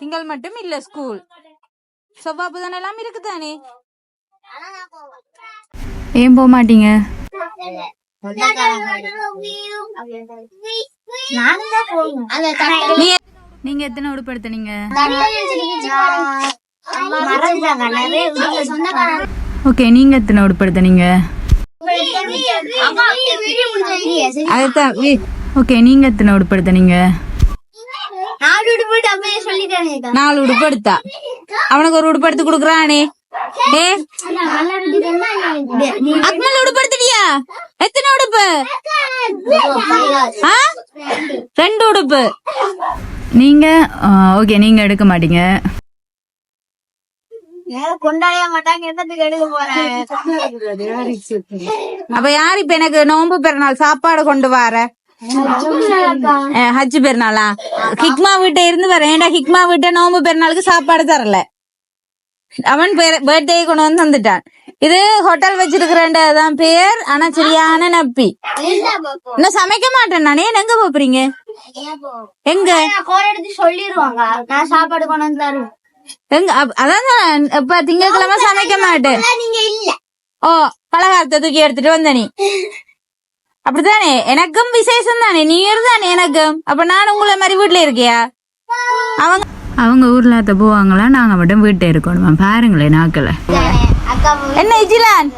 திங்கள் மட்டும் இல்ல ஸ்கூல் செவ்வாய் புதன் எல்லாம் இருக்குதானே ஏன் போக மாட்டீங்க? நீங்க எத்தனை உடுப்படுத்துனீங்க ஓகே நீங்க எத்தனை உடுப்படுத்துனீங்க அதுதான் ஓகே நீங்க எத்தனை உடுப்படுத்துனீங்க நாலு உடுப்படுத்தா. அவனுக்கு ஒரு உடுப்படுத்து குடுக்குறானே. ஏ? அக்மல் உடுப்படுத்துடியா எத்தனை உடுப்பு? ரெண்டு உடுப்பு. நீங்க ஓகே நீங்க எடுக்க மாட்டீங்க. அப்ப யார் இப்ப எனக்கு நோன்பு பெருநாள் சாப்பாடு கொண்டு வர? ஹஜ் பெருநாளா? ஹிக்மா வீட்டை இருந்து வரேன் ஏன்டா ஹிக்மா வீட்டை நோம்பு பெருநாளுக்கு சாப்பாடு தரல? அவன் பர்த்டே கொண்டு வந்து வந்துட்டான் இது ஹோட்டல் வச்சிருக்கிறேன்டதான் பேர். ஆனா சரியான நப்பி. இன்னும் சமைக்க மாட்டேன் நானே. எங்க போறீங்க எங்க? சொல்லிடுவாங்க நான் சாப்பாடு கொண்டு வந்து தருவேன் எங்க? அப்- அதான் இப்ப திங்கட்கிழமை சமைக்க மாட்டேன். ஓ பலகாரத்தை தூக்கி எடுத்துட்டு வந்த நீ. அப்படித்தானே? எனக்கும் விசேஷம் தானே நீ தானே எனக்கும் அப்ப நான் உங்களை மாதிரி வீட்டுல இருக்கியா? அவங்க அவங்க ஊர்ல அத்த போவாங்களா? நாங்க மட்டும் வீட்டை இருக்கணுமா. பாருங்களேன் நாக்களை. அக்கா என்ன இஜிலான்.